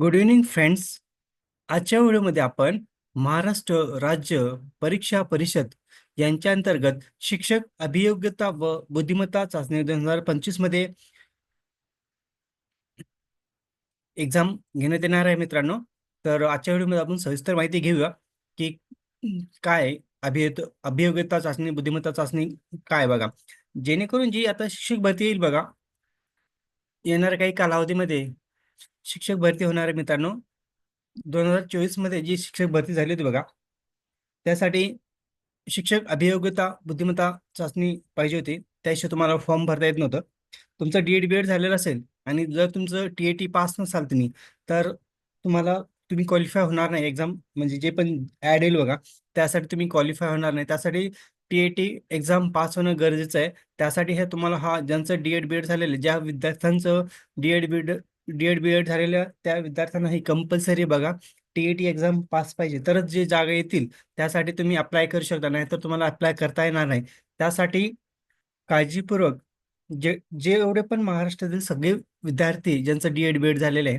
Good evening friends आजच्या व्हिडिओमध्ये आपण महाराष्ट्र राज्य परीक्षा परिषद यांच्या अंतर्गत शिक्षक अभियोग्यता व बुद्धिमत्ता चाचणी दोन हजार पंचवीसमध्ये एक्झाम घेण्यात येणार आहे मित्रांनो. तर आजच्या व्हिडिओमध्ये आपण सविस्तर माहिती घेऊया की काय अभियत अभियोग्यता चाचणी बुद्धिमत्ता चाचणी काय बघा. जेणेकरून जी आता शिक्षक भरती येईल बघा येणाऱ्या काही कालावधीमध्ये शिक्षक भरती होणार आहे मित्रांनो दोन हजार चोवीसमध्ये जी शिक्षक भरती झाली होती बघा त्यासाठी शिक्षक अभियोग्यता बुद्धिमत्ता चाचणी पाहिजे होती. त्याशिवाय तुम्हाला फॉर्म भरता येत नव्हतं. तुमचं डी एड बी एड झालेलं असेल आणि जर तुमचं टी ए टी पास नसाल तुम्ही तर तुम्हाला तुम्ही क्वालिफाय होणार नाही. एक्झाम म्हणजे जे पण ॲड येईल बघा त्यासाठी तुम्ही क्वालिफाय होणार नाही. त्यासाठी T A T exam pass होणं गरजेचं आहे. त्यासाठी हे तुम्हाला हा ज्यांचं डी एड बी एड झालेलं आहे, ज्या विद्यार्थ्यांचं D Ed B Ed D Ed B Ed झालेल्या त्या विद्यार्थ्यांना ही कंपल्सरी बघा. T A T exam pass पाहिजे. तरच जे जागा येतील त्यासाठी तुम्ही अप्लाय करू शकता. नाहीतर तुम्हाला अप्लाय करता येणार नाही. त्यासाठी काळजीपूर्वक जे जे एवढे पण महाराष्ट्रातील सगळे विद्यार्थी ज्यांचं डी एड बी एड झालेलं आहे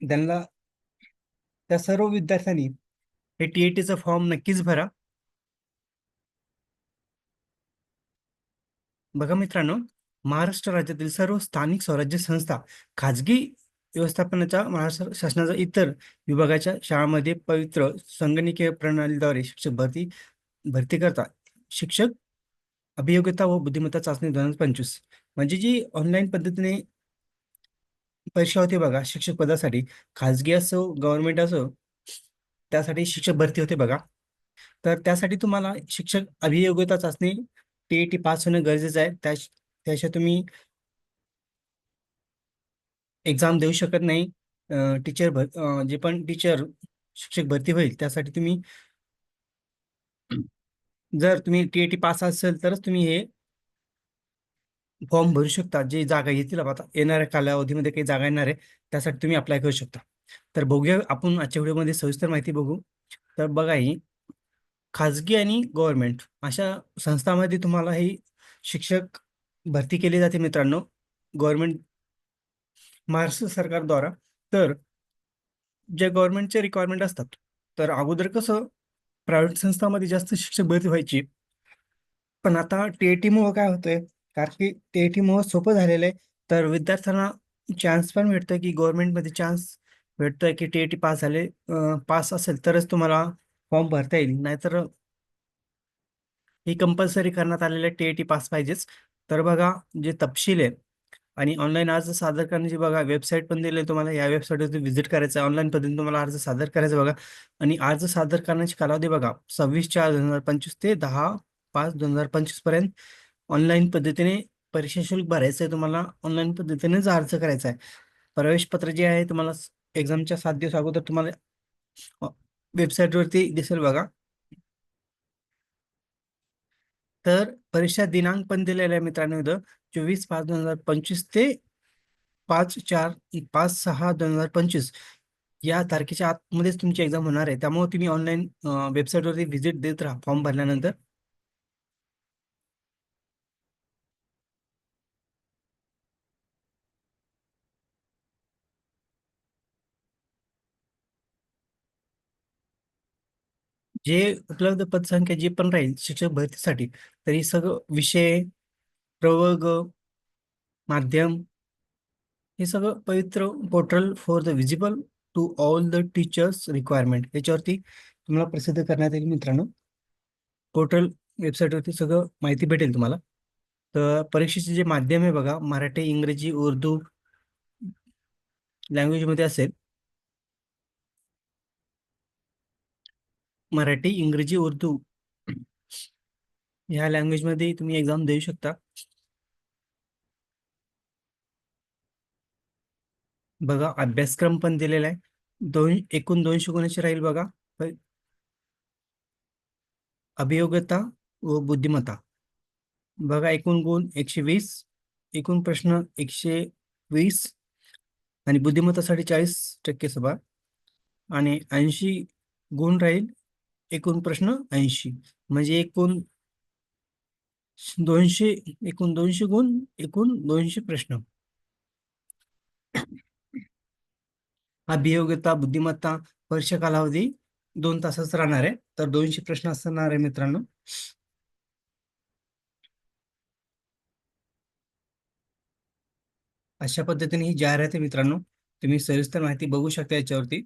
त्यांना त्या सर्व विद्यार्थ्यांनी हे टी ए टीचा फॉर्म नक्कीच भरा. बघा मित्रांनो महाराष्ट्र राज्यातील सर्व स्थानिक स्वराज्य संस्था खाजगी व्यवस्थापनाच्या महाराष्ट्र शासनाच्या इतर विभागाच्या शाळांमध्ये पवित्र संगणकीय प्रणालीद्वारे शिक्षक भरती भरती करतात. शिक्षक अभियोग्यता व बुद्धिमत्ता चाचणी दोन हजार पंचवीस म्हणजे जी ऑनलाईन पद्धतीने परीक्षा होते बघा शिक्षक पदासाठी खाजगी असो गव्हर्नमेंट असो त्यासाठी शिक्षक भरती होते बघा. तर त्यासाठी तुम्हाला शिक्षक अभियोग्यता चाचणी टी टी पास होणं गरजेचं आहे. त्या त्याशिवाय तुम्ही एक्झाम देऊ शकत नाही. टीचर भर जे पण टीचर शिक्षक भरती होईल त्यासाठी तुम्ही जर तुम्ही टी ए टी पास असेल तरच तुम्ही हे फॉर्म भरू शकता. जे जागा येतील आता येणाऱ्या कालावधीमध्ये काही जागा येणार आहे त्यासाठी तुम्ही अप्लाय करू शकता. तर बघूया आपण आजच्या व्हिडिओमध्ये सविस्तर माहिती बघू. तर बघा ही खाजगी आणि गव्हर्नमेंट अशा संस्थांमध्ये तुम्हाला ही शिक्षक भरती केली जाते मित्रांनो. गव्हर्नमेंट महाराष्ट्र सरकारद्वारा तर जे गव्हर्नमेंटचे रिक्वायरमेंट असतात तर अगोदर कसं प्रायव्हेट संस्थांमध्ये जास्त शिक्षक भरती व्हायची. पण आता टी काय होतंय कारण की टी ए सोपं झालेलं आहे तर विद्यार्थ्यांना चान्स पण भेटतोय की गव्हर्नमेंटमध्ये चान्स भेटतोय की टी ए टी पास झाले पास असेल तरच तुम्हाला फॉर्म भरता येईल. नाहीतर ही कंपल्सरी करण्यात आलेले टी ए टी पास पाहिजेच. तर बघा जे तपशील आहे आणि ऑनलाईन अर्ज सादर करण्याची बघा वेबसाईट पण दिली तुम्हाला. या वेबसाईटवरती व्हिजिट करायचं आहे. ऑनलाईन पद्धतीने तुम्हाला अर्ज सादर करायचा बघा. आणि अर्ज सादर करण्याची कालावधी बघा सव्वीस चार दोन हजार पंचवीस ते दहा पाच दोन हजार पंचवीसपर्यंत ऑनलाईन पद्धतीने परीक्षा शुल्क भरायचं आहे तुम्हाला. ऑनलाईन पद्धतीनेच अर्ज करायचा आहे. प्रवेश पत्र जे आहे तुम्हाला एक्झामच्या सात दिवस अगोदर तुम्हाला वेबसाईटवरती दिसेल बघा. तर परीक्षा दिनांक पण दिलेला आहे मित्रांनो इथं. चोवीस पाच दोन हजार पंचवीस ते पाच चार पाच सहा दोन हजार पंचवीस. या तारखेच्या आतमध्येच तुमची एक्झाम होणार आहे. त्यामुळे तुम्ही ऑनलाईन वेबसाईटवरती व्हिजिट देत राहा. फॉर्म भरल्यानंतर. जे उपलब्ध पदसंख्या जी पण राहील शिक्षक भरतीसाठी तर सगळं विषय प्रवर्ग माध्यम हे सगळं Pavitra portal for the visible to all the teachers requirement याच्यावरती तुम्हाला प्रसिद्ध करण्यात येईल मित्रांनो. पोर्टल वेबसाईटवरती सगळं माहिती भेटेल तुम्हाला. तर परीक्षेचे जे माध्यम आहे बघा मराठी इंग्रजी उर्दू लँग्वेजमध्ये असेल मराठी इंग्रजी उर्दू ह्या लँग्वेजमध्ये तुम्ही एक्झाम देऊ शकता. बघा अभ्यासक्रम पण दिलेला आहे. दोन एकूण दोनशे गुणाचे राहील बघा? अभियोग्यता व बुद्धिमत्ता. बघा एकूण गुण एकशे वीस एकूण प्रश्न एकशे वीस आणि बुद्धिमत्तासाठी चाळीस टक्के सभा. आणि ऐंशी गुण राहील एकूण प्रश्न ऐंशी. म्हणजे एकूण दोनशे एकूण दोनशे गुण एकूण दोनशे प्रश्न. अभियोग्यता बुद्धिमत्ता परीक्षा कालावधी दोन तासाच राहणार आहे. तर दोनशे प्रश्न असणार आहे मित्रांनो. अशा पद्धतीने ही जाहिरात आहे मित्रांनो. तुम्ही सविस्तर माहिती बघू शकता याच्यावरती.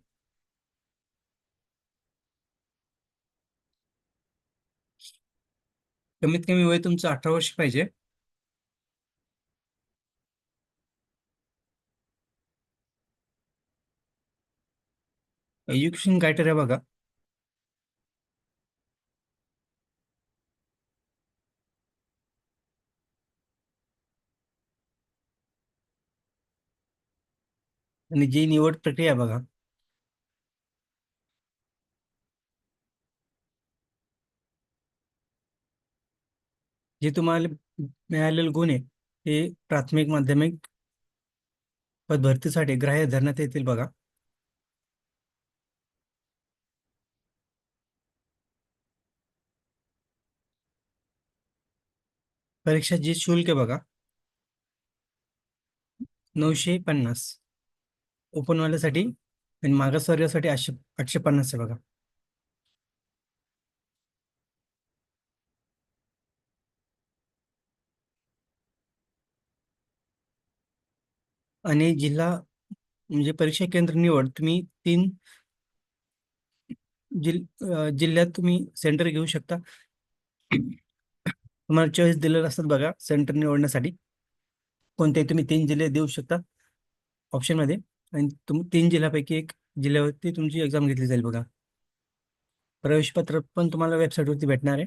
कमीत कमी वय तुमचं अठरा वर्ष पाहिजे. एज्युकेशन क्रायटेरिया बघा. आणि जी निवड प्रक्रिया बघा. जे तुम्हाला मिळालेले गुण आहे हे प्राथमिक माध्यमिक पदभरतीसाठी ग्राह्य धरण्यात येतील बघा. परीक्षा जी शुल्क आहे बघा. नऊशे पन्नास. ओपनवाल्यासाठी आणि मागासवर्गासाठी आठशे आठशे पन्नास आहे बघा. आणि जिल्हा म्हणजे परीक्षा केंद्र निवड तुम्ही तीन जिल जिल्ह्यात तुम्ही सेंटर घेऊ शकता. तुम्हाला चॉईस दिलेलं असतात बघा सेंटर निवडण्यासाठी. कोणते तुम्ही तीन जिल्हे देऊ शकता ऑप्शनमध्ये आणि तुम तीन जिल्ह्यापैकी एक जिल्ह्यावरती तुमची एक्झाम घेतली जाईल बघा. प्रवेशपत्र पण तुम्हाला वेबसाईटवरती भेटणार आहे.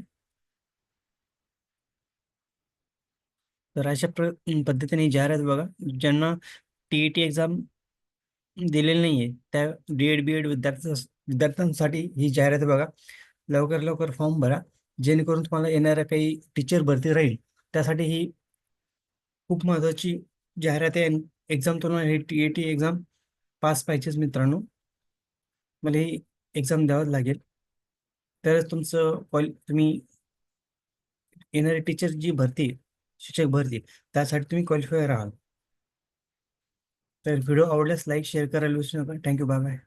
तर अशा प्र पद्धतीने जाहिरात बघा ज्यांना टी ई टी एक्झाम दिलेली नाहीये त्या डी एड बी एड विद्यार्थ्या विद्यार्थ्यांसाठी ही जाहिरात बघा. लवकर लवकर फॉर्म भरा जेणेकरून तुम्हाला येणाऱ्या काही टीचर भरती राहील. त्यासाठी ही खूप महत्वाची जाहिरात आहे. एक्झाम तुम्हाला ही T A T exam pass पाहिजेच मित्रांनो. मला ही एक्झाम द्यावंच लागेल. तरच तुमचं कॉल तुम्ही येणारी टीचर जी भरती शिक्षक भरतील. त्यासाठी तुम्ही क्वालिफायर आहात. तर व्हिडिओ आवडल्यास लाईक शेअर करायला विसरू नका. Thank you bye bye